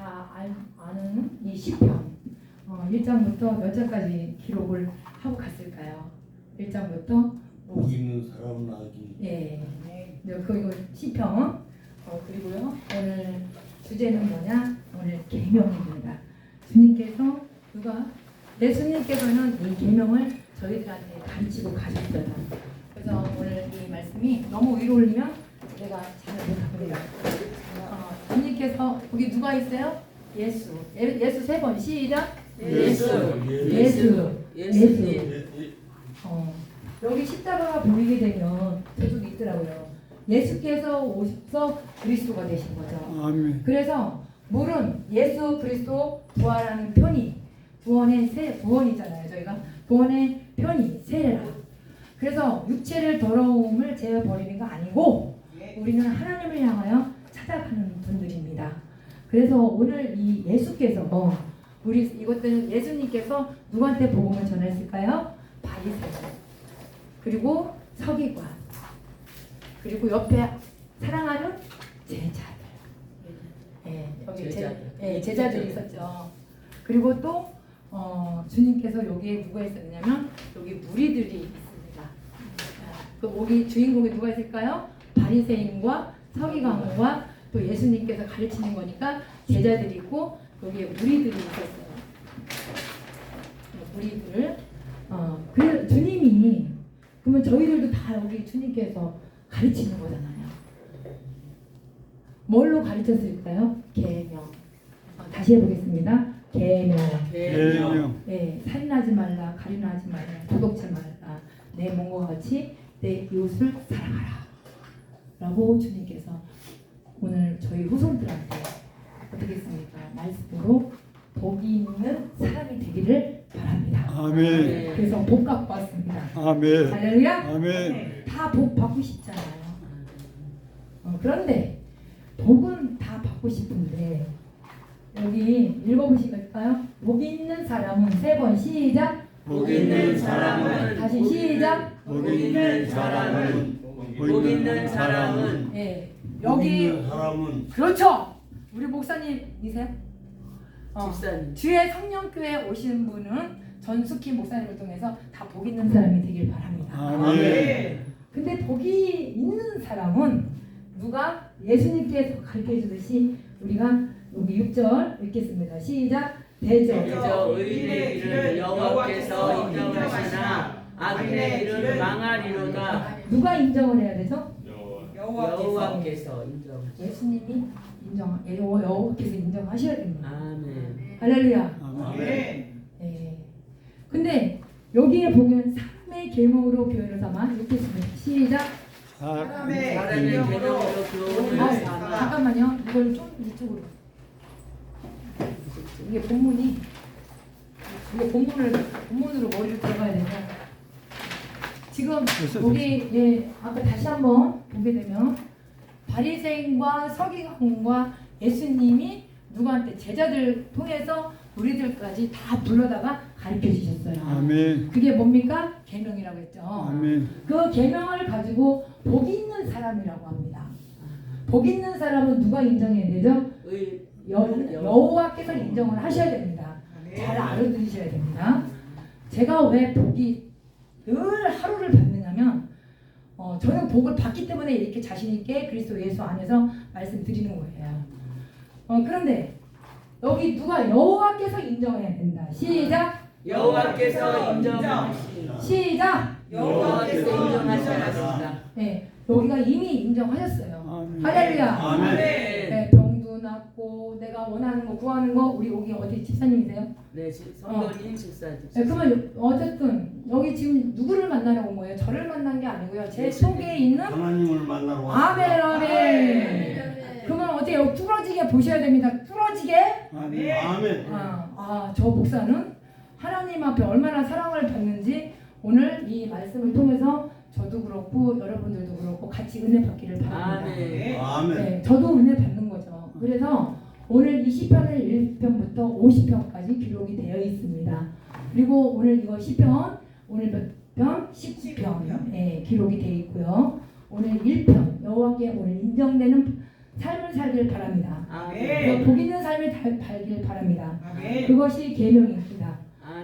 다 알- 아는 이 시편 어, 1장부터 몇 장까지 기록을 하고 갔을까요? 1장부터 복 있는 사람 나기 예, 네, 그리고 시편 어, 그리고요 오늘 주제는 뭐냐? 오늘 계명입니다. 주님께서 누가 예수님께서는 이 계명을 저희들한테 가르치고 가셨어요. 그래서 오늘 이 말씀이 너무 위로 올리면 제가 잘 못합니다. 어, 주님께서 거기 누가 있어요? 예수. 예, 예수 세 번 시작. 예수. 예수. 예수님. 예, 예. 어, 여기 십자가가 보이게 되면 계속 있더라고요. 예수께서 오셔서 그리스도가 되신 거죠. 아멘. 그래서 물은 예수 그리스도 부활하는 편이 구원의 세 구원이잖아요. 저희가 구원의 편이 세례라. 그래서 육체를 더러움을 제어 버리는 거 아니고 우리는 하나님을 향하여 찾아가는 분들입니다. 그래서 오늘 이 예수께서 뭐 우리 이것들은 예수님께서 누구한테 복음을 전했을까요? 바리새인 그리고 서기관 그리고 옆에 사랑하는 제자들. 예, 여기 제, 제자들. 예, 제자들이 있었죠. 그리고 또 어, 주님께서 여기에 누가 있었냐면 여기 무리들이 있습니다. 그 여기 주인공이 누가 있을까요? 바리새인과 서기관과 또 예수님께서 가르치는 거니까 제자들이 있고 여기에 무리들이 있었어요. 네, 무리들. 어, 그 주님이 그러면 저희들도 다 여기 주님께서 가르치는 거잖아요. 뭘로 가르쳤을까요? 계명. 어, 다시 해보겠습니다. 계명. 계명. 예, 살인하지 말라, 가리나하지 말라, 도덕지 말라, 내 몸과 같이 내 이웃을 사랑하라. 라고 주님께서 오늘 저희 후손들한테 어떻게 했습니까? 말씀으로 복이 있는 사람이 되기를 바랍니다. 아멘. 그래서 복 갖고 왔습니다. 아멘. 할렐루야! 아멘. 다 복 받고 싶잖아요. 어, 그런데 복은 다 받고 싶은데 여기 읽어보시겠어요? 복 있는 사람은 세 번 시작. 복 있는 사람은 다시 시작. 복 있는 사람은 복 있는 사람은 예, 복 여기 사람은 그렇죠. 우리 목사님이세요? 어, 집사님. 주의 성령교회 오신 분은 전숙희 목사님을 통해서 다 복 있는 사람이 되길 바랍니다. 아멘. 근데 복이 있는 사람은 누가 예수님께서 가르쳐 주듯이 우리가 여기 6절 읽겠습니다. 시작. 대저. 그저 의인의 길을 여호와께서 인정하시나 악인의 길은 망하리로다 누가 인정을 해야 되죠? 여호와께서 인정 예수님이 인정, 예, 여호- 여호와께서 인정하셔야 됩니다. 아멘 할렐루야. 아멘. 예. 근데 여기에 보면 사람의 계명으로 교회를 삼아 읽겠습니다. 시작. 사람의 사람의 계명으로 교훈을 아, 삼아 잠깐만요. 이걸 좀 이쪽으로. 이게 본문이 이게 본문을 본문으로 머리를 들어가야 되면 지금 여기 예 아까 다시 한번 보게 되면 바리새인과 서기관과 예수님이 누구한테 제자들 통해서 우리들까지 다 불러다가 가르쳐 주셨어요. 아멘. 그게 뭡니까? 계명이라고 했죠. 아멘. 그 계명을 가지고 복 있는 사람이라고 합니다. 복 있는 사람은 누가 인정해야 되죠? 의 여, 여호와께서 인정을 하셔야 됩니다. 잘 알아들으셔야 됩니다. 제가 왜 복이 늘 하루를 받느냐면 어, 저는 복을 받기 때문에 이렇게 자신 있게 그리스도 예수 안에서 말씀드리는 거예요. 어, 그런데 여기 누가 여호와께서 인정해야 된다. 시작. 여호와께서 인정하시나 시작. 여호와께서 인정하시나 네, 여기가 이미 인정하셨어요. 아멘. 할렐루야. 아멘. 네, 낫고 내가 원하는 거 구하는 거 우리 여기 어디 집사님이세요? 네 지- 성도님 집사님 네, 그러면 어쨌든 여기 지금 누구를 만나러 온 거예요? 저를 만난 게 아니고요. 제 속에 있는 하나님을 만나러 아멘 왔습니다. 아멘. 그러면 어떻게 여기 뚫어지게 보셔야 됩니다. 뚫어지게. 아멘. 아멘. 아, 아, 저 목사는 하나님 앞에 얼마나 사랑을 받는지 오늘 이 말씀을 통해서 저도 그렇고 여러분들도 그렇고 같이 은혜 받기를 바랍니다. 아멘 아멘. 네, 저도 은혜 받는. 그래서 오늘 20편을 1편부터 50편까지 기록이 되어 있습니다. 그리고 오늘 이거 10편, 오늘 몇 편? 19편 예, 기록이 되어 있고요. 오늘 1편, 여호와께 오늘 인정되는 삶을 살길 바랍니다. 아멘. 복 있는 삶을 달- 살길 바랍니다. 아멘. 그것이 계명입니다.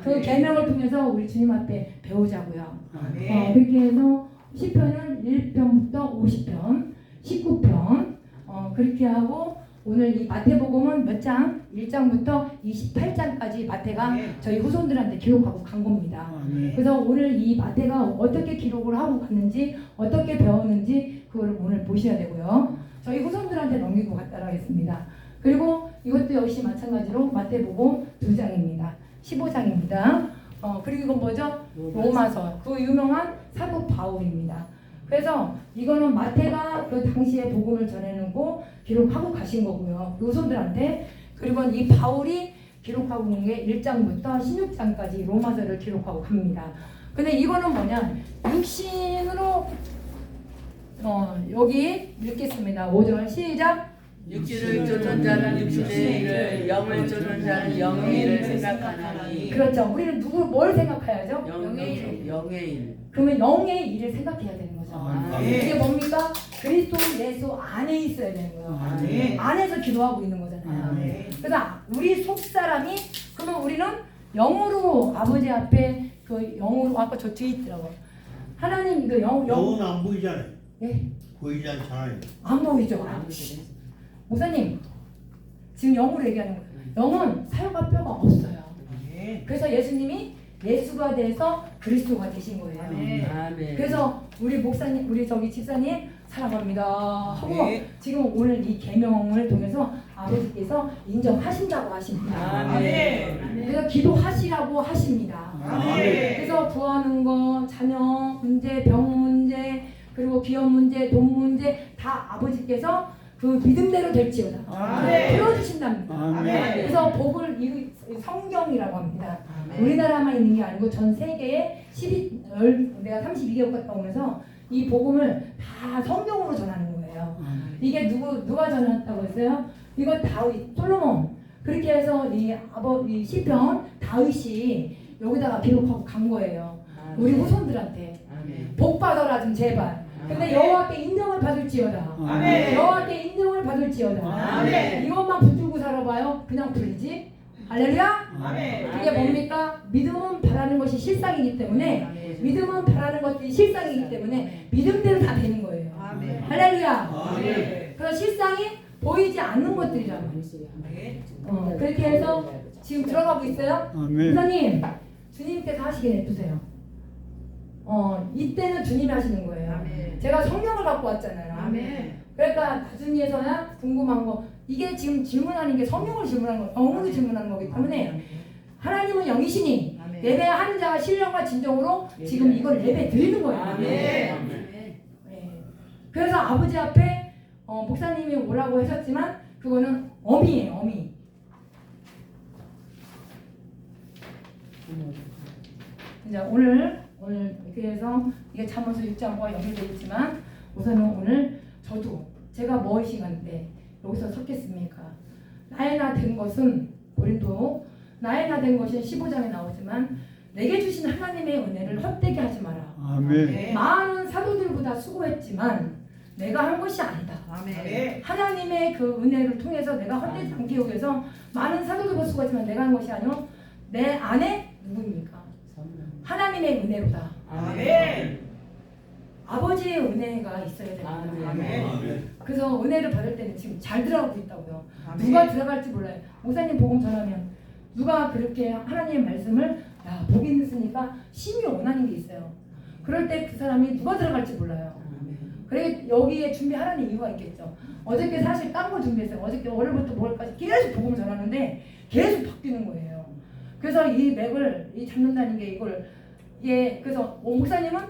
그 아멘. 계명을 통해서 우리 주님 앞에 배우자고요. 어, 아멘. 그렇게 해서 시편은 1편부터 50편, 19편 어, 그렇게 하고 오늘 이 마태복음은 몇 장? 1장부터 28장까지 마태가 아멘. 저희 후손들한테 기록하고 간 겁니다. 네. 그래서 오늘 이 마태가 어떻게 기록을 하고 갔는지 어떻게 배웠는지 그걸 오늘 보셔야 되고요. 저희 후손들한테 넘기고 갔다라 했습니다. 그리고 이것도 역시 마찬가지로 마태복음 두 장입니다. 15장입니다. 어, 그리고 이건 뭐죠? 로마서 그 유명한 사도 바울입니다. 그래서 이거는 마태가 그 당시에 복음을 전해놓고 기록하고 가신 거고요. 요소들한테 그리고 이 바울이 기록하고 온게 1장부터 16장까지 로마서를 기록하고 갑니다. 근데 이거는 뭐냐? 육신으로 어, 여기 읽겠습니다. 5절 시작. 육지를 쫓는 자는 육신의 일을 영을 쫓는 자는 영의 일을 생각하나니 그렇죠. 우리는 누구 뭘 생각해야죠? 영의 일 영의 일 그러면 영의 일을 생각해야 되는 거죠. 아멘. 이게 뭡니까? 그리스도 예수 안에 있어야 되는 거예요. 아멘. 안에서 기도하고 있는 거잖아요. 아멘. 그래서 우리 속 사람이 그러면 우리는 영으로 아버지 앞에 그 영으로 아까 저 뒤에 있더라고. 하나님 그 영, 영, 영은 안 보이잖아요. 예? 보이지 않잖아요. 안 보이죠. 목사님 지금 영으로 얘기하는 거예요. 영은 살과 뼈가 없어요. 그래서 예수님이 예수가 돼서 그리스도가 되신 거예요. 아멘. 아멘 그래서 우리 목사님, 우리 저기 집사님 사랑합니다 하고 네. 지금 오늘 이 계명을 통해서 아버지께서 인정하신다고 하십니다. 아멘. 그래서 기도하시라고 하십니다. 아멘. 그래서 구하는 거, 자녀 문제, 병 문제, 그리고 기업 문제, 돈 문제 다 아버지께서 그 믿음대로 될지어다. 아멘. 풀어주신답니다. 아멘. 그래서 복을 이 성경이라고 합니다. 아멘. 우리나라만 있는 게 아니고 전 세계에 12, 열, 내가 32개국 갔다 오면서 이 복음을 다 성경으로 전하는 거예요. 이게 누구 누가 전했다고 했어요? 이거 다윗, 솔로몬 그렇게 해서 이 아버 이 시편 다윗이 여기다가 기록하고 간 거예요. 우리 후손들한테 아멘 복 받아라 좀 제발. 근데 여호와께 인정을 받을지어다. 아멘. 여호와께 인정을 받을지어다. 아멘. 이것만 붙들고 살아봐요. 그냥 풀리지. 할렐루야. 아멘. 그게 뭡니까? 믿음은 바라는 것이 실상이기 때문에 믿음은 바라는 것들이 실상이기 때문에 믿음대로 다 되는 거예요. 아멘. 할렐루야. 아멘. 그래서 실상이 보이지 않는 것들이라고. 아멘. 어, 그렇게 해서 지금 들어가고 있어요. 아멘. 목사님, 주님께서 하시게 냅두세요. 어, 이때는 주님이 하시는 거예요. 아멘. 제가 성령을 갖고 왔잖아요. 아멘. 그러니까 나중에서야 궁금한 거 이게 지금 질문하는 게 성령을 질문하는 거, 영으로 질문하는 거기 때문에 하나님은 영이시니 아멘. 예배하는 자가 신령과 진정으로 지금 이걸 예배 드리는 거예요. 아멘. 네. 그래서 아버지 앞에 어, 목사님이 오라고 하셨지만 그거는 어미예요, 어미. 이제 오늘 오늘 그래서 이게 잠언서 6장과 연결되어 있지만 우선은 오늘 저도 제가 무엇이간데 여기서 섰겠습니까? 나의 나된 것은 고린도 나의 나된 것은 15장에 나오지만 내게 주신 하나님의 은혜를 헛되게 하지 마라. 아멘. 많은 사도들보다 수고했지만 내가 한 것이 아니다. 아멘. 하나님의 그 은혜를 통해서 내가 헛되지 않게 하기 위해서 많은 사도들보다 수고했지만 내가 한 것이 아니오 내 안에 누구입니까? 하나님의 은혜로다. 아멘. 아버지의 은혜가 있어야 됩니다. 아멘. 아멘. 그래서 은혜를 받을 때는 지금 잘 들어가고 있다고요. 아멘. 누가 들어갈지 몰라요. 목사님 복음 전하면 누가 그렇게 하나님의 말씀을 야 복이 있으니까 심히 원하는 게 있어요. 그럴 때 그 사람이 누가 들어갈지 몰라요. 그래 여기에 준비하라는 이유가 있겠죠. 어저께 사실 딴 거 준비했어요. 어저께 월요일부터 뭘까지 계속 복음 전하는데 계속 바뀌는 거예요. 그래서 이 맥을 이 잡는다는 게 이걸 이게 그래서 오 목사님은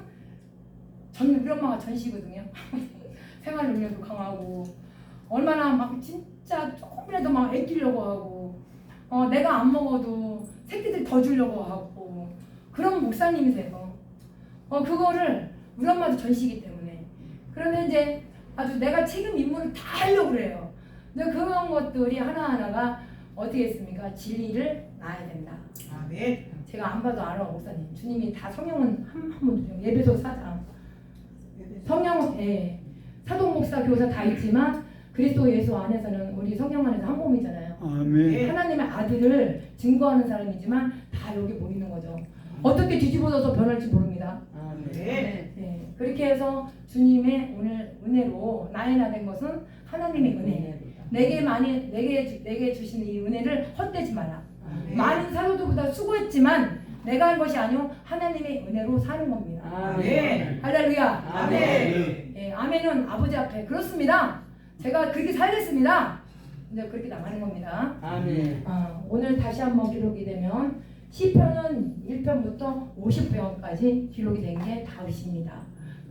전 우리 엄마가 전시거든요. 생활 능력도 강하고 얼마나 막 진짜 조금이라도 막 애끼려고 하고 어 내가 안 먹어도 새끼들 더 주려고 하고 그런 목사님이세요. 어 그거를 우리 엄마도 전시기 때문에 그러면 이제 아주 내가 책임 임무를 다 하려고 그래요. 근데 그런 것들이 하나하나가 어떻게 했습니까? 진리를 낳아야 된다. 아멘. 제가 안 봐도 알아 목사님. 주님이 다 성령은 한 한번 주요. 예배소 사장. 성령은 예. 사도 목사 교사 다 있지만 그리스도 예수 안에서는 우리 성경 안에서 한 몸이잖아요. 아멘. 하나님의 아들을 증거하는 사람이지만 다 여기 모이는 거죠. 어떻게 뒤집어져서 변할지 모릅니다. 아멘. 네. 네, 그렇게 해서 주님의 오늘 은혜로 나의 나된 것은 하나님의 은혜. 내게 많이 내게 주- 내게 주시는 이 은혜를 헛되지 마라. 아멘. 많은 사도들보다 수고했지만 내가 한 것이 아니오 하나님의 은혜로 사는 겁니다. 아멘. 할렐루야. 아멘. 예, 아멘은 아버지 앞에 그렇습니다. 제가 그렇게 살겠습니다. 이제 그렇게 나가는 겁니다. 아멘. 아, 오늘 다시 한번 기록이 되면 시편은 1편부터 50편까지 기록이 된 게 다윗입니다.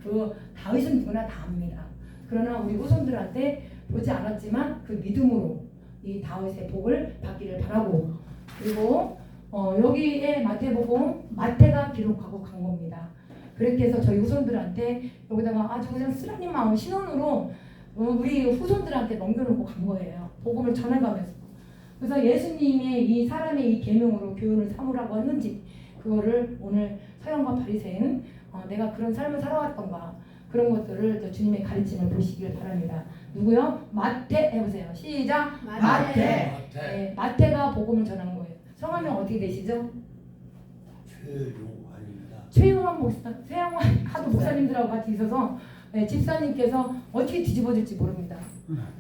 그 다윗은 누구나 다 압니다. 그러나 우리 후손들한테 보지 않았지만 그 믿음으로 이 다윗의 복을 받기를 바라고 그리고 어, 여기에 마태복음 마태가 기록하고 간 겁니다. 그렇게 해서 저희 후손들한테 여기다가 아주 그냥 쓰라린 마음 신혼으로 어, 우리 후손들한테 넘겨놓고 간 거예요. 복음을 전해가면서. 그래서 예수님의 이 사람의 이 계명으로 교훈을 삼으라고 했는지 그거를 오늘 서양과 바리새인 어, 내가 그런 삶을 살아왔던가 그런 것들을 또 주님의 가르침을 보시길 바랍니다. 누구요? 마태 해보세요. 시작. 마태. 네, 마태가 복음을 전한 거예요. 성함이 어떻게 되시죠? 최용환입니다. 최용환 목사, 최용환 하도 목사님들하고 같이 있어서 네, 집사님께서 어떻게 뒤집어질지 모릅니다.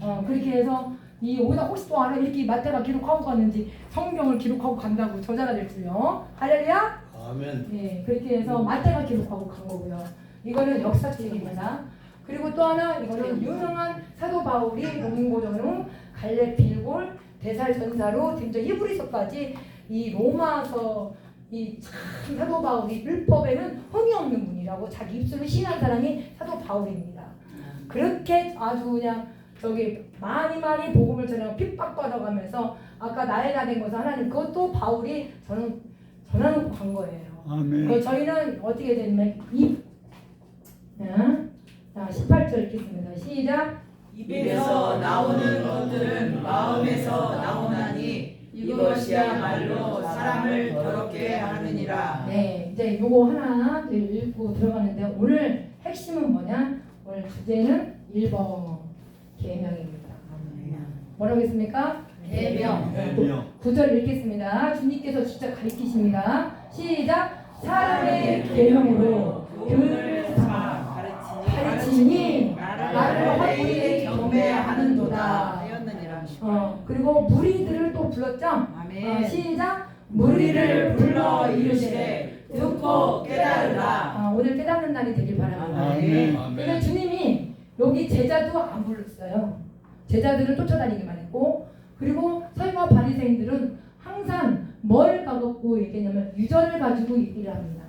어, 그렇게 해서 이 오다 혹시 또 알아 이렇게 마태가 기록하고 갔는지 성경을 기록하고 간다고 저자가 될 줄요. 할렐루야. 아멘. 네, 그렇게 해서 마태가 기록하고 간 거고요. 이거는 역사책입니다. 그리고 또 하나 이거는 유명한 사도 바울이 로민고전 후 갈렙 빌골 대살 전사로 등장 히브리서까지 이 로마서 이 참 사도 바울이 율법에는 흠이 없는 분이라고 자기 입술로 시인한 사람이 사도 바울입니다. 그렇게 아주 그냥 저기 많이 많이 복음을 전하고 핍박받아가면서 아까 나의 나된 것은 하나님 그것도 바울이 저는 전하는 간 거예요. 아멘. 그 저희는 어떻게 됐냐면 이 자, 자 18절 읽겠습니다. 시작. 입에서 나오는 것들은 마음에서 나오나니 이것이야말로 사람을 더럽게 하느니라. 네, 이제 요거 하나 읽고 들어가는데 오늘 핵심은 뭐냐? 오늘 주제는 1번 계명입니다. 뭐라고 했습니까? 계명. 계명. 9절 읽겠습니다. 주님께서 직접 가르치십니다. 시작. 사람의 계명으로 교훈을 가르치니 나를 헛되이 경배하는도다. 어, 그리고 무리들을 또 불렀죠? 아멘. 어, 시작. 무리를 불러 이르시되 듣고 깨달으라. 아, 오늘 깨닫는 날이 되길 바랍니다. 아멘. 근데 주님이 여기 제자도 안 불렀어요. 제자들을 쫓아다니기만 했고 그리고 서기와 바리새인들은 항상 뭘 갖고 얘기했냐면 유전을 가지고 얘기를 합니다.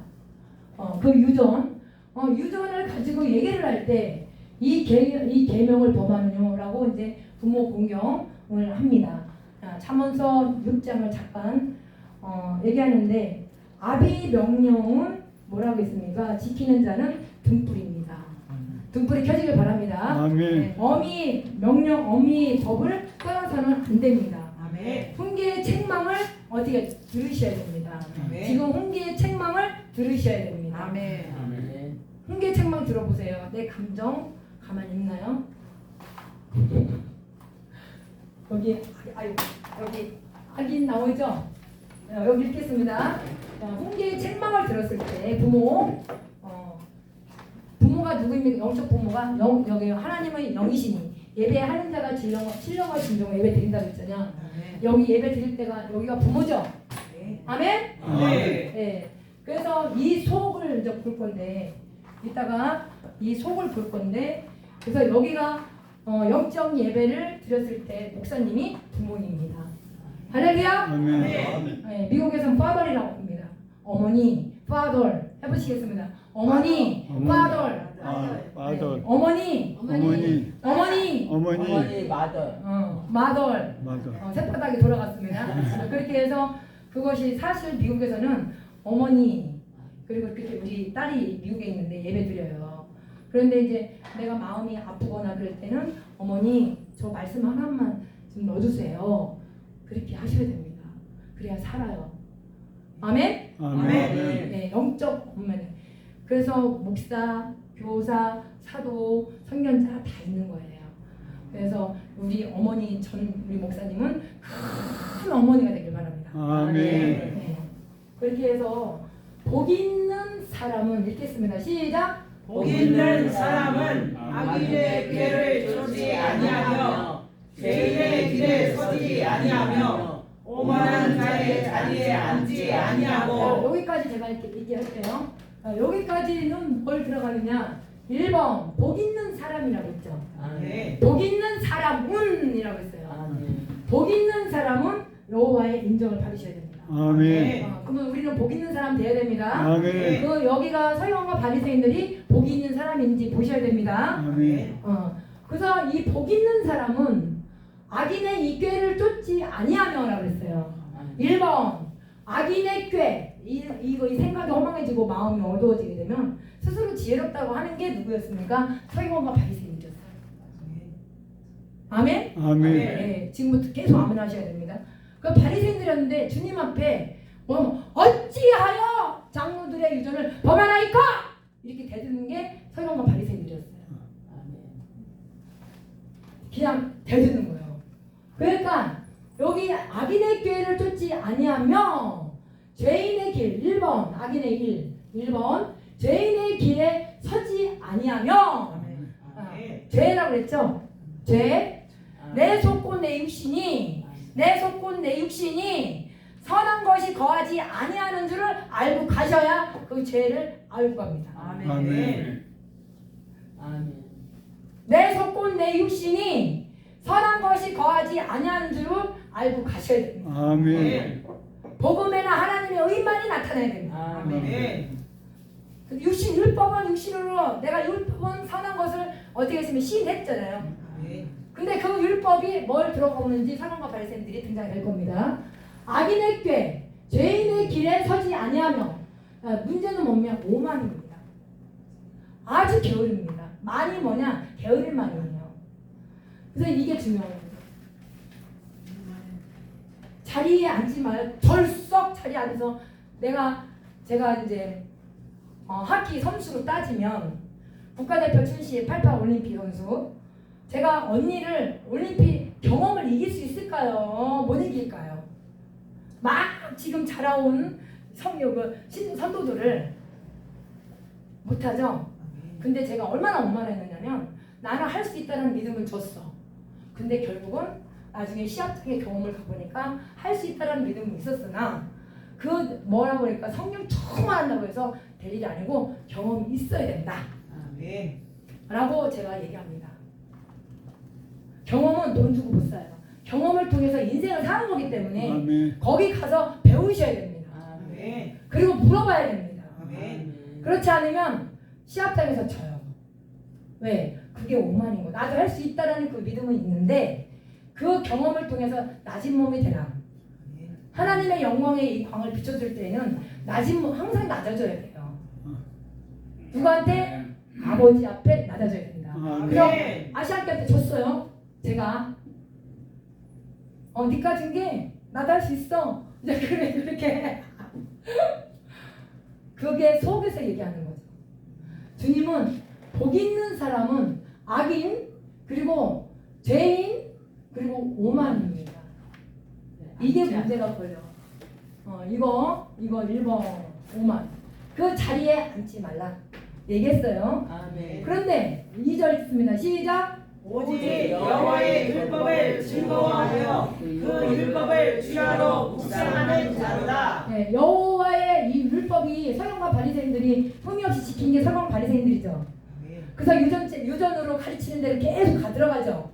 어, 그 유전, 어, 유전을 가지고 얘기를 할 때 이 이 계명을 범하느냐라고 이제 부모 공경을 합니다. 자, 잠언서 6장을 잠깐 어, 얘기하는데 아비 명령은 뭐라고 했습니까? 지키는 자는 등불입니다. 등불이 켜지길 바랍니다. 아멘. 네, 어미 명령, 어미 법을 떠나서는 안 됩니다. 아멘. 훈계의 책망을 어떻게 들으셔야 됩니다. 아멘. 지금 훈계의 책망을 들으셔야 됩니다. 아멘. 아멘. 들어보세요. 내 감정 가만히 있나요? 여기 아유 여기 확인 나오죠? 어, 여기 읽겠습니다. 자, 훈계의 책망을 들었을 때 부모 어, 부모가 누구입니까? 영적 부모가 영 여기 하나님의 영이시니 예배하는 자가 진령과 신령과 진정 예배 드린다고 했잖아요. 아멘. 여기 예배 드릴 때가 여기가 부모죠. 네. 아멘. 네. 네. 그래서 이 속을 이제 볼 건데 이따가 이 속을 볼 건데 그래서 여기가 어, 영적 예배를 드렸을 때 목사님이 부모님입니다. 할렐루야. 아멘. 아멘. 네, 미국에서는 father이라고 합니다. 어머니, father 해보시겠습니다. 어머니, 어머니. father. 아, 아들. 어머니, 어머니. 어머니, 어머니. 어머니 마더. 어, mother. 맞아. 어, 새바닥이 돌아갔습니다. 그렇게 해서 그것이 사실 미국에서는 어머니 그리고 그때 우리 딸이 미국에 있는데 예배 드려요. 그런데 이제 내가 마음이 아프거나 그럴 때는 어머니 저 말씀 하나만 좀 넣어주세요. 그렇게 하셔야 됩니다. 그래야 살아요. 아멘? 아멘. 네, 영적 엄마는. 그래서 목사, 교사, 사도, 선견자 다 있는 거예요. 그래서 우리 어머니 전 우리 목사님은 큰 어머니가 되길 바랍니다. 아멘. 네. 그렇게 해서 복 있는 사람은 읽겠습니다. 시작. 복 있는 사람은 악인의 꾀를 쫓지 아니하며 죄인의 길에 서지 아니하며 오만한 자의 자리에 앉지 자, 아니하고 여기까지 제가 이렇게 얘기할게요. 자, 여기까지는 뭘 들어가느냐? 1번 복 있는 사람이라고 했죠. 네. 복 있는 사람은이라고 했어요. 아멘. 복 있는 사람은 여호와의 인정을 받으셔야 됩니다. 아멘. 어, 그러면 우리는 복 있는 사람 돼야 됩니다. 아멘. 그 여기가 서기관과 바리새인들이 복 있는 사람인지 보셔야 됩니다. 아멘. 어, 그래서 이 복 있는 사람은 악인의 이 꾀를 쫓지 아니하며라고 했어요. 1번 악인의 꾀 이, 이거 이 생각이 허망해지고 마음이 어두워지게 되면 스스로 지혜롭다고 하는 게 누구였습니까? 서기관과 바리새인이었어요. 아멘. 아멘. 네, 지금부터 계속 아멘 하셔야 됩니다. 그 바리새 인들이었는데 주님 앞에 뭐 어찌하여 장로들의 유전을 범하나이까 이렇게 대드는 게 서기관과 바리새인들이었어요. 그냥 대드는 거예요. 그러니까 여기 악인의 꾀를 쫓지 아니하며 죄인의 길 1번 악인의 길 1번 죄인의 길에 서지 아니하며 죄라고 그랬죠. 죄 내 속고 내 육신이 내 속고 내 육신이 선한 것이 거하지 아니하는 줄을 알고 가셔야 그 죄를 알고 갑니다. 아멘. 아멘. 내 속고 내 육신이 선한 것이 거하지 아니하는 줄을 알고 가셔야 됩니다. 아멘. 복음에는 하나님의 의만이 나타나야 됩니다. 아멘. 그 육신 율법은 육신으로 내가 율법은 선한 것을 어떻게 했으면 시인했잖아요. 근데 그 율법이 뭘 들어보는지 사람과 바리새인들이 등장될 겁니다. 악인의 꾀, 죄인의 길에 서지 아니하며 아, 문제는 뭐냐? 오만입니다. 아주 게으릅니다. 만이 뭐냐? 게으른 만이에요. 그래서 이게 중요합니다. 자리에 앉지 말고 덜썩 자리에 앉아서 내가 제가 이제 어, 하키 선수로 따지면 국가대표 출신 88 올림픽 선수 제가 언니를 올림픽 경험을 이길 수 있을까요? 못 이길까요? 막 지금 자라온 성욕을 신 선도들을 못하죠. 근데 제가 얼마나 원만했느냐면 나는 할 수 있다는 믿음을 줬어. 근데 결국은 나중에 시합장에 경험을 가보니까 할 수 있다는 믿음은 있었으나 그 뭐라고 그럴까 성령 처음 한다고 해서 될 일이 아니고 경험이 있어야 된다. 라고 제가 얘기합니다. 경험은 돈 주고 못 사요. 경험을 통해서 인생을 사는 거기 때문에 아멘. 거기 가서 배우셔야 됩니다. 그리고 물어봐야 됩니다. 그렇지 않으면 시합장에서 져요. 왜? 그게 오만인 거. 나도 할 수 있다라는 그 믿음은 있는데 그 경험을 통해서 낮은 몸이 되라. 하나님의 영광의 이 광을 비춰줄 때는 낮은 몸 항상 낮아져야 돼요. 누구한테? 아버지 앞에 낮아져야 됩니다. 그럼 아시안 게임 때 졌어요. 제가 어 니까 진 게 나도 할수 있어. 이제 그래 그렇게 그게 속에서 얘기하는 거죠. 주님은 복 있는 사람은 악인 그리고 죄인 그리고 오만입니다. 이게 문제가 걸려. 어 이거 이거 1번 오만 그 자리에 앉지 말라 얘기했어요. 아멘. 그런데 2절 있습니다. 시작. 오직 여호와의 율법을 즐거워하여 그 율법을 주야로 묵상하는 자로다. 네, 여호와의 이 율법이 서령과 바리새인들이 흠이 없이 지킨 게 서령 바리새인들이죠. 그래서 유전 유전으로 가르치는 데를 계속 가 들어가죠.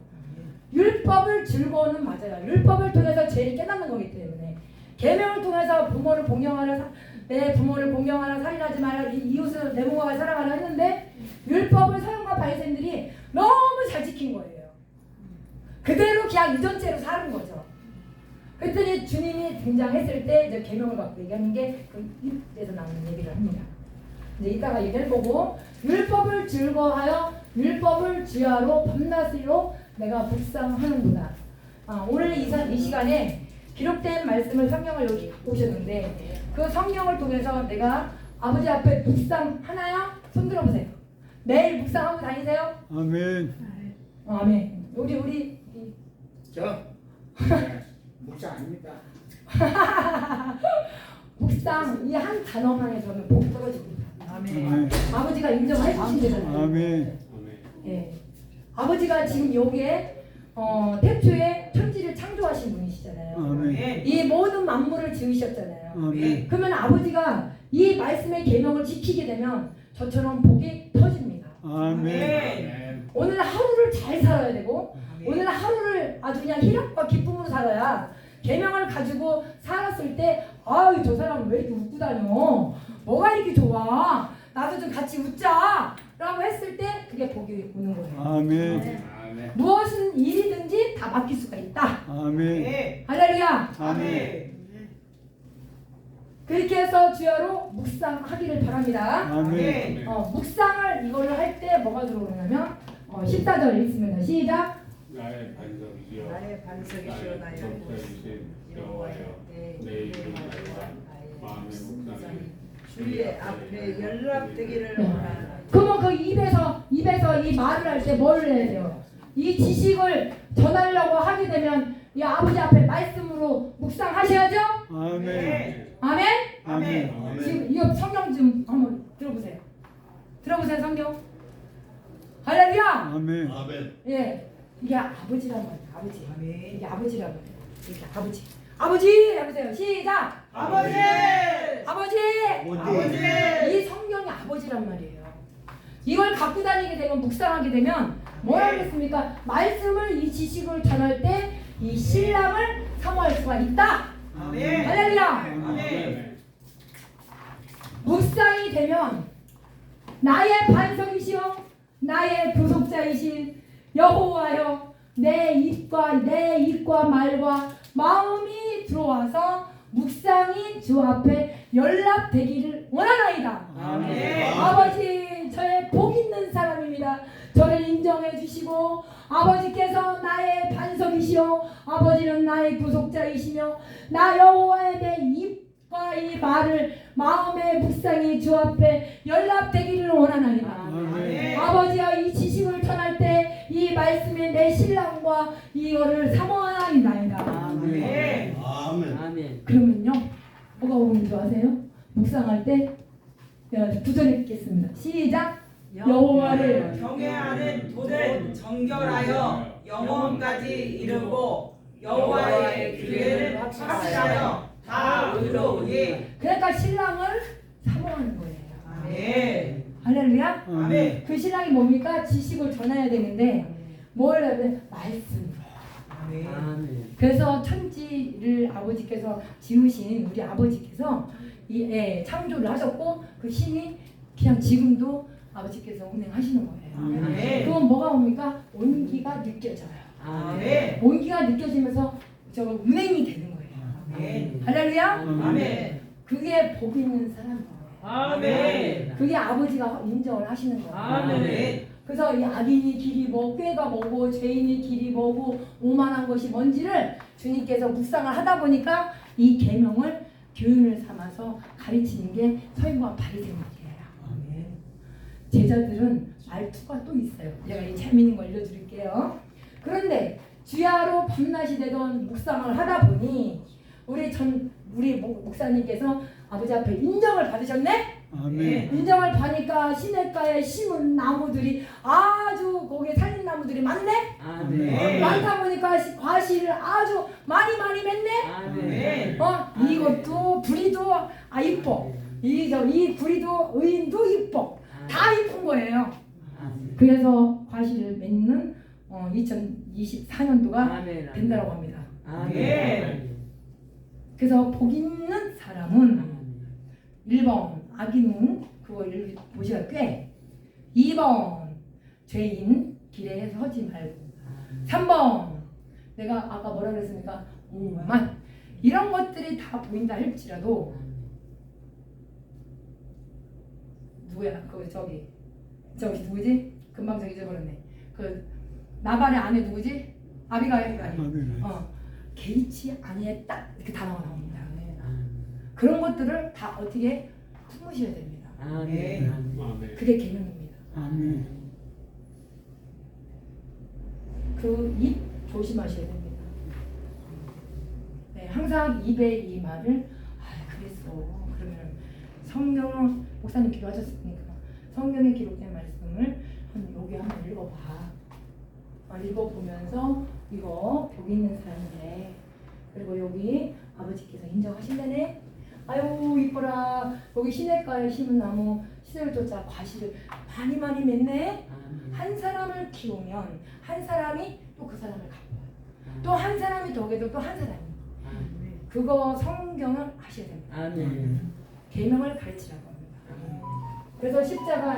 율법을 즐거워는 맞아요. 율법을 통해서 죄를 깨닫는 거기 때문에 계명을 통해서 부모를 공경하라 사- 내 부모를 공경하라 살인하지 마라 이- 이웃을 내 몸과 사랑하라 했는데 율법을 서령과 바리새인들이 너무 잘 지킨 거예요. 그대로 그냥 유전죄로 사는 거죠. 그랬더니 주님이 등장했을 때 이제 계명을 갖고 얘기하는 게그 입에서 나오는 얘기를 합니다. 이제 이따가 얘기할 거고 율법을 즐거워하여 율법을 지하로 밤낮으로 내가 묵상하는구나. 아, 오늘 이, 사- 이 시간에 기록된 말씀을 성경을 여기 갖고 오셨는데 그 성경을 통해서 내가 아버지 앞에 묵상 하나요? 손 들어보세요. 매일 묵상하고 다니세요? 아멘. 어, 아멘. 우리 우리 이 저 목사 아닙니다. 묵상 이 한 단어만 해서는 복 떨어집니다. 아멘. 아버지가 인정해 주신대잖아요. 아멘. 예. 아버지가 지금 여기에 어, 태초에 천지를 창조하신 분이시잖아요. 아멘. 이 모든 만물을 지으셨잖아요. 아멘. 그러면 아버지가 이 말씀의 계명을 지키게 되면 저처럼 복이. 아멘. 오늘 하루를 잘 살아야 되고 오늘 하루를 아주 그냥 희락과 기쁨으로 살아야 계명을 가지고 살았을 때 아유 저 사람 왜 이렇게 웃고 다녀? 뭐가 이렇게 좋아? 나도 좀 같이 웃자. 라고 했을 때 그게 복이 오는 거예요. 아멘. 무엇은 일이든지 다 맡길 수가 있다. 아멘. 할렐루야. 아멘. 그렇게 해서 주야로 묵상하기를 바랍니다. 아멘. 어, 묵상을 이걸로 할 때 뭐가 들어오냐면 어, 14절 읽습니다. 시작. 나의 반석이시여 나의 반석이시여 나의 목사이신 여호와여. 내 이름을 알라. 마음의 묵상이 주의 앞에 연락되기를 네. 원하노라. 그러면 그 입에서 입에서 이 말을 할 때 뭘 해야 돼요? 이 지식을 전하려고 하게 되면 이 아버지 앞에 말씀으로 묵상하셔야죠. 아멘. 아멘. 아멘. 지금 이거 성경 좀 한번 들어보세요. 들어보세요 성경. 할렐루야. 아멘. 아멘. 예, 이게 아버지란 말이에요. 아버지. 아멘. 이게 아버지란 말이에요. 이게 아버지. 아버지 해보세요. 시작. 아버지 아버지. 아버지 이 성경이 아버지란 말이에요. 이걸 갖고 다니게 되면 묵상하게 되면 뭐라 그랬습니까? 말씀을 이 지식을 전할 때 이 신랑을 사모할 수가 있다. 아멘 할렐루야. 묵상이 되면 나의 반석이시여 나의 구속자이신 여호와여 내 입과 내 입과 말과 마음이 들어와서 묵상이 주 앞에 연락되기를 원하나이다. 아멘 아버지 저의 복 있는 사람입니다. 저를 인정해 주시고 아버지께서 나의 반석이시오 아버지는 나의 구속자이시며 나 여호와의 내 입과 이 말을 마음의 묵상이 주 앞에 연락되기를 원하나이다. 아멘. 아버지와 이 지식을 전할 때 이 말씀에 내 신랑과 이거를 사모하나이다. 아멘 아멘. 아멘. 그러면요 뭐가 오는 줄 아세요? 묵상할 때 구절 읽겠습니다. 시작. 여호와를 경외하는 도는 정결하여 영원까지 이르고 여호와의 규례를 확실하여 다 의로우니 그러니까 신랑을 사모하는 거예요. 아멘 할렐루야. 아멘 그 신랑이 뭡니까? 지식을 전해야 되는데 뭘 하면 말씀으로. 아멘 아멘. 그래서 천지를 아버지께서 지으신 우리 아버지께서 이 예, 창조를 하셨고 그 신이 그냥 지금도 아버지께서 운행하시는 거예요. 아멘 그건 뭐가 옵니까? 온기가 느껴져요. 아멘 온기가 느껴지면서 저 운행이 되는 거예요. 아멘 할렐루야. 아멘 그게 복 있는 사람이에요. 아멘 그게 아버지가 인정을 하시는 거예요. 아멘 그래서 이 악인이 길이 뭐 꾀가 뭐고 죄인이 길이 뭐고 오만한 것이 뭔지를 주님께서 묵상을 하다 보니까 이 계명을 교훈을 삼아서 가르치는 게 서인과. 아멘 제자들은 말투가 또 있어요. 제가 이 재미있는 거 알려드릴게요. 그런데 주야로 밤낮이 되던 묵상을 하다 보니 우리 전 우리 목- 목사님께서 아버지 앞에 인정을 받으셨네. 아멘. 인정을 받으니까 시냇가에 심은 나무들이 아주 거기에 살린 나무들이 많네. 아멘. 많다 보니까 시- 과실을 아주 많이 많이 맺네. 아멘. 어 이것도 부리도 아 이뻐. 이저이 부리도 의인도 이뻐. 다 이쁜 거예요. 그래서 과실을 맺는 어, 2024년도가 아멘. 된다고 합니다. 아멘. 그래서 복 있는 사람은 1번 악인은 그거 읽- 보시가 꽤 2번 죄인 길에 서지 말고 3번 내가 아까 뭐라 그랬습니까? 오만 이런 것들이 다 보인다 할지라도 누구야? 그 저기 저기 누구지? 금방 저기 잊어버렸네. 그 나발의 아내 누구지? 아비가일 아니. 아멘. 어 개의치 아니에 딱 이렇게 단어가 나옵니다. 그런 것들을 다 어떻게 품으셔야 됩니다. 아멘. 아멘. 그게 개명입니다. 아멘. 그입 조심하셔야 됩니다. 네, 항상 입에 이 말을 아 성경은 목사님 기도하셨으니까 성경에 기록된 말씀을 한 여기 한번 읽어봐. 어, 읽어보면서 이거 복 있는 사람인데 그리고 여기 아버지께서 인정하신다네. 아유 이뻐라 여기 시냇가에 심은 나무 시들조차 과실을 많이 많이 맺네. 한 사람을 키우면 한 사람이 또 그 사람을 갚아요. 또 한 사람이 덕에도 또 한 사람이. 그거 성경을 아셔야 됩니다. 아멘. 계명을 가르치라고 합니다. 그래서 십자가